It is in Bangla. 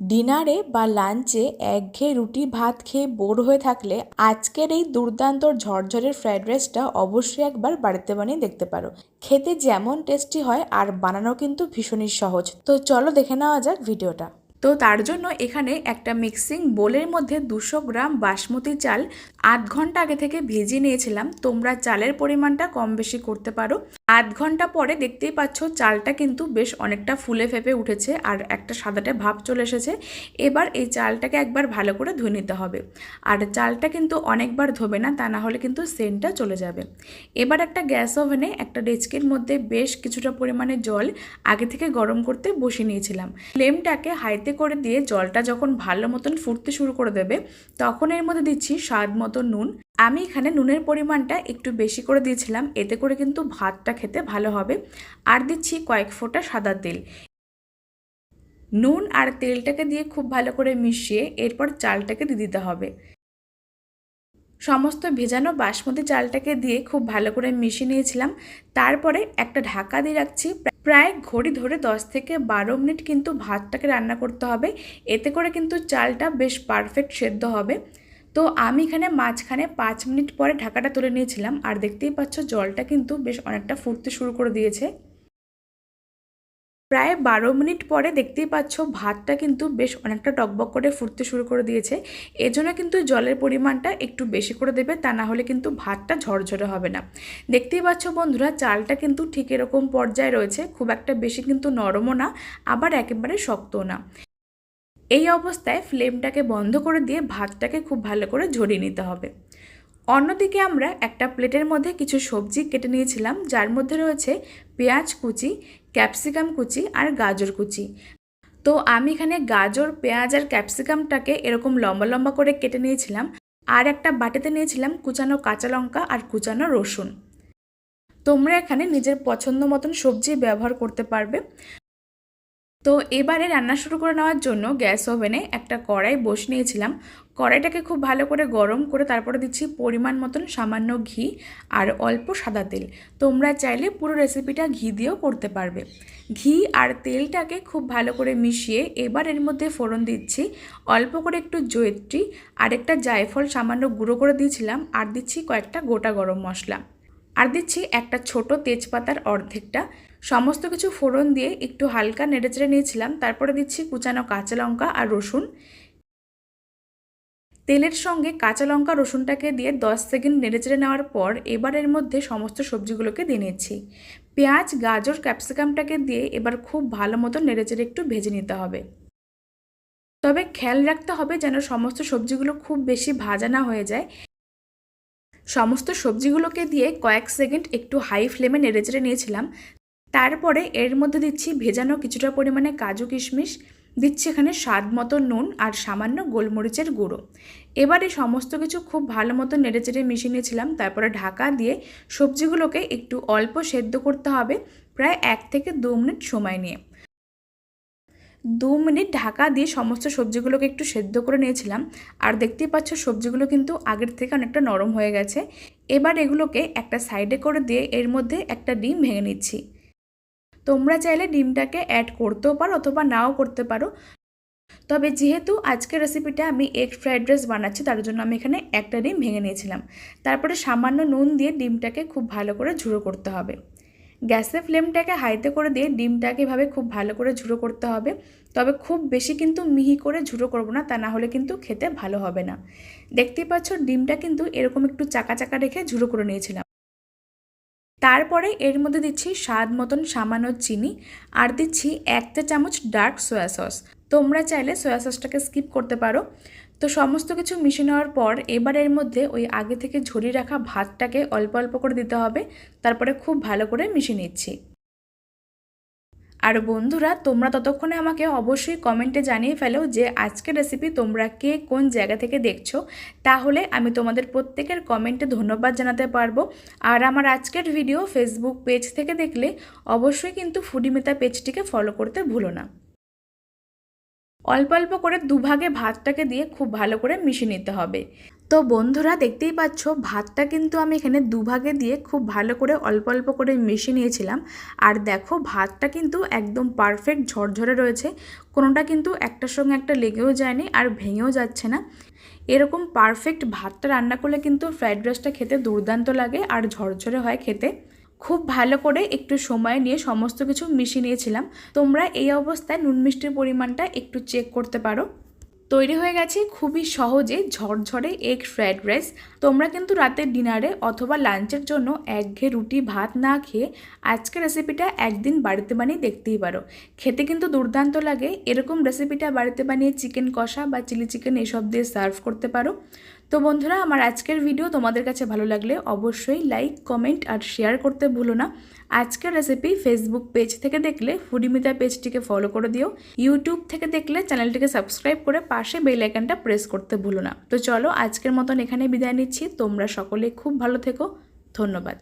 ডিনারে বা লাঞ্চে একঘেয়ে রুটি ভাত খেয়ে বোর হয়ে থাকলে আজকের এই দুর্দান্ত ঝরঝরের ফ্রাইড রাইসটা অবশ্যই একবার বাড়িতে বানিয়ে দেখতে পারো। খেতে যেমন টেস্টি হয় আর বানানো কিন্তু ভীষণই সহজ। তো চলো দেখে নেওয়া যাক ভিডিওটা। তো তার জন্য এখানে একটা মিক্সিং বোলের মধ্যে দুশো গ্রাম বাসমতি চাল আধ ঘণ্টা আগে থেকে ভেজে নিয়েছিলাম। তোমরা চালের পরিমাণটা কম বেশি করতে পারো। আধ ঘণ্টা পরে দেখতেই পাচ্ছ চালটা কিন্তু বেশ অনেকটা ফুলে ফেপে উঠেছে আর একটা সাদাটে ভাব চলে এসেছে। এবার এই চালটাকে একবার ভালো করে ধুয়ে নিতে হবে। আর চালটা কিন্তু অনেকবার ধোবে না, তা না হলে কিন্তু সেন্টটা চলে যাবে। এবার একটা গ্যাস ওভেনে একটা ডেচকির মধ্যে বেশ কিছুটা পরিমাণে জল আগে থেকে গরম করতে বসিয়ে নিয়েছিলাম। ফ্লেমটাকে হাইতে করে দিয়ে জলটা যখন ভালো মতন ফুটতে শুরু করে দেবে, তখন এর মধ্যে দিচ্ছি স্বাদ মতো নুন। আমি এখানে নুনের পরিমাণটা একটু বেশি করে দিয়েছিলাম, এতে করে কিন্তু ভাতটা খেতে ভালো হবে। আর দিচ্ছি কয়েক ফোঁটা সাদা তেল। নুন আর তেলটাকে দিয়ে খুব ভালো করে মিশিয়ে এরপর চালটাকে দিয়ে দিতে হবে। সমস্ত ভেজানো বাসমতি চালটাকে দিয়ে খুব ভালো করে মিশিয়ে নিয়েছিলাম। তারপরে একটা ঢাকা দিয়ে রাখছি। প্রায় ঘড়ি ধরে 10 থেকে বারো মিনিট কিন্তু ভাতটাকে রান্না করতে হবে। এতে করে কিন্তু চালটা বেশ পারফেক্ট সেদ্ধ হবে। তো আমি এখানে মাঝখানে পাঁচ মিনিট পরে ঢাকাটা তুলে নিয়েছিলাম আর দেখতেই পাচ্ছ জলটা কিন্তু বেশ অনেকটা ফুটতে শুরু করে দিয়েছে। প্রায় বারো মিনিট পরে দেখতেই পাচ্ছ ভাতটা কিন্তু বেশ অনেকটা টকবক করে ফুটতে শুরু করে দিয়েছে। এজন্য কিন্তু জলের পরিমাণটা একটু বেশি করে দেবে, তা না হলে কিন্তু ভাতটা ঝরঝরে হবে না। দেখতেই পাচ্ছ বন্ধুরা, চালটা কিন্তু ঠিক এরকম পর্যায়ে রয়েছে, খুব একটা বেশি কিন্তু নরমও না, আবার একেবারে শক্তও না। এই অবস্থায় ফ্লেমটাকে বন্ধ করে দিয়ে ভাতটাকে খুব ভালো করে ঝরিয়ে নিতে হবে। অন্যদিকে আমরা একটা প্লেটের মধ্যে কিছু সবজি কেটে নিয়েছিলাম, যার মধ্যে রয়েছে পেঁয়াজ কুচি, ক্যাপসিকাম কুচি আর গাজর কুচি। তো আমি এখানে গাজর, পেঁয়াজ আর ক্যাপসিকামটাকে এরকম লম্বা লম্বা করে কেটে নিয়েছিলাম আর একটা বাটিতে নিয়েছিলাম কুচানো কাঁচা লঙ্কা আর কুচানো রসুন। তোমরা এখানে নিজের পছন্দ মতন সবজি ব্যবহার করতে পারবে। তো এবারে রান্না শুরু করে নেওয়ার জন্য গ্যাস ওভেনে একটা কড়াই বস নিয়েছিলাম। কড়াইটাকে খুব ভালো করে গরম করে তারপরে দিচ্ছি পরিমাণ মতন সামান্য ঘি আর অল্প সাদা তেল। তোমরা চাইলে পুরো রেসিপিটা ঘি দিয়েও করতে পারবে। ঘি আর তেলটাকে খুব ভালো করে মিশিয়ে এবার এর মধ্যে ফোড়ন দিচ্ছি। অল্প করে একটু জয়ত্রী আর একটা জায়ফল সামান্য গুঁড়ো করে দিয়েছিলাম আর দিচ্ছি কয়েকটা গোটা গরম মশলা। আর দিচ্ছি একটা ছোট তেজপাতার অর্ধেকটা। সমস্ত কিছু ফোড়ন দিয়ে একটু হালকা নেড়েচেড়ে নিয়েছিলাম, তারপরে দিচ্ছি কুচানো কাঁচা লঙ্কা আর রসুন। তেলের সঙ্গে কাঁচা লঙ্কা রসুনটাকে দিয়ে দশ সেকেন্ড নেড়েচেড়ে নেওয়ার পর এবার এর মধ্যে সমস্ত সবজিগুলোকে দিয়ে নিচ্ছি। পেঁয়াজ, গাজর, ক্যাপসিকামটাকে দিয়ে এবার খুব ভালো মতো নেড়েচেড়ে একটু ভেজে নিতে হবে। তবে খেয়াল রাখতে হবে যেন সমস্ত সবজিগুলো খুব বেশি ভাজা না হয়ে যায়। সমস্ত সবজিগুলোকে দিয়ে কয়েক সেকেন্ড একটু হাই ফ্লেমে নেড়েচেড়ে নিয়েছিলাম। তারপরে এর মধ্যে দিচ্ছি ভেজানো কিছুটা পরিমাণে কাজু কিশমিশ, দিচ্ছি এখানে স্বাদ মতো নুন আর সামান্য গোলমরিচের গুঁড়ো। এবার সমস্ত কিছু খুব ভালো মতো নেড়েচেড়ে মিশিয়ে নিয়েছিলাম, তারপরে ঢাকা দিয়ে সবজিগুলোকে একটু অল্প সেদ্ধ করতে হবে প্রায় এক থেকে দু মিনিট সময় নিয়ে। দু মিনিট ঢাকা দিয়ে সমস্ত সবজিগুলোকে একটু সেদ্ধ করে নিয়েছিলাম, আর দেখতেই পাচ্ছ সবজিগুলো কিন্তু আগের থেকে অনেকটা নরম হয়ে গেছে। এবার এগুলোকে একটা সাইডে করে দিয়ে এর মধ্যে একটা ডিম ভেঙে নিচ্ছি। তোমরা চাইলে ডিমটাকে অ্যাড করতেও পারো অথবা নাও করতে পারো। তবে যেহেতু আজকের রেসিপিটা আমি এগ ফ্রাইড রাইস বানাচ্ছি, তার জন্য আমি এখানে একটা ডিম ভেঙে নিয়েছিলাম। তারপরে সামান্য নুন দিয়ে ডিমটাকে খুব ভালো করে ঝুড়ো করতে হবে। গ্যাসের ফ্লেমটাকে হাইতে করে দিয়ে ডিমটাকে এভাবে খুব ভালো করে ঝুড়ো করতে হবে। তবে খুব বেশি কিন্তু মিহি করে ঝুড়ো করব না, তা না হলে কিন্তু খেতে ভালো হবে না। দেখতেই পাচ্ছ, ডিমটা কিন্তু এরকম একটু চাকা চাকা রেখে ঝুড়ো করে নিয়েছিলাম। তারপরে এর মধ্যে দিচ্ছি স্বাদ মতন সামান্য চিনি আর দিচ্ছি এক চামচ ডার্ক সয়া সস। তোমরা চাইলে সয়া সসটাকে স্কিপ করতে পারো। তো সমস্ত কিছু মিশে নেওয়ার পর এবার এর মধ্যে ওই আগে থেকে ঝরিয়ে রাখা ভাতটাকে অল্প অল্প করে দিতে হবে। তারপরে খুব ভালো করে মিশিয়ে নিচ্ছি। আর বন্ধুরা, তোমরা ততক্ষণে আমাকে অবশ্যই কমেন্টে জানিয়ে ফেলো যে আজকের রেসিপি তোমরা কে কোন জায়গা থেকে দেখছ। তাহলে আমি তোমাদের প্রত্যেকের কমেন্টে ধন্যবাদ জানাতে পারব। আর আমার আজকের ভিডিও ফেসবুক পেজ থেকে দেখলে অবশ্যই কিন্তু ফুডিমিতা পেজটিকে ফলো করতে ভুলো না। অল্প অল্প করে দুভাগে ভাতটাকে দিয়ে খুব ভালো করে মিশিয়ে নিতে হবে। তো বন্ধুরা দেখতেই পাচ্ছ, ভাতটা কিন্তু আমি এখানে দুভাগে দিয়ে খুব ভালো করে অল্প অল্প করে মিশিয়ে নিয়েছিলাম। আর দেখো, ভাতটা কিন্তু একদম পারফেক্ট ঝরঝরে রয়েছে। কোনোটা কিন্তু একটার সঙ্গে একটা লেগেও যায়নি আর ভেঙেও যাচ্ছে না। এরকম পারফেক্ট ভাতটা রান্না করলে কিন্তু ফ্রাইড রাইসটা খেতে দুর্দান্ত লাগে আর ঝরঝরে হয় খেতে। খুব ভালো করে একটু সময় নিয়ে সমস্ত কিছু মিশিয়ে নিয়েছিলাম। তোমরা এই অবস্থায় নুন মিষ্টির পরিমাণটা একটু চেক করতে পারো। তৈরি হয়ে গেছে খুবই সহজে ঝরঝরে এগ ফ্রায়েড রাইস তোমরা কিন্তু রাতের ডিনারে অথবা লাঞ্চের জন্য একঘেয়ে রুটি, ভাত না খেয়ে আজকের রেসিপিটা একদিন বাড়িতে বানিয়ে দেখতেই পারো। খেতে কিন্তু দুর্দান্ত লাগে। এরকম রেসিপিটা বাড়িতে বানিয়ে চিকেন কষা বা চিলি চিকেন এসব দিয়ে সার্ভ করতে পারো। তো বন্ধুরা, আমার আজকের ভিডিও তোমাদের কাছে ভালো লাগলে অবশ্যই লাইক কমেন্ট আর শেয়ার করতে ভুলো না। আজকের রেসিপি ফেসবুক পেজ থেকে দেখলে ফুডিমিতা পেজটিকে ফলো করে দিও। ইউটিউব থেকে দেখলে চ্যানেলটিকে সাবস্ক্রাইব করে পাশে বেল আইকনটা প্রেস করতে ভুলো না। তো চলো, আজকের মতন এখানে বিদায় নিচ্ছি। তোমরা সকলে খুব ভালো থেকো। ধন্যবাদ।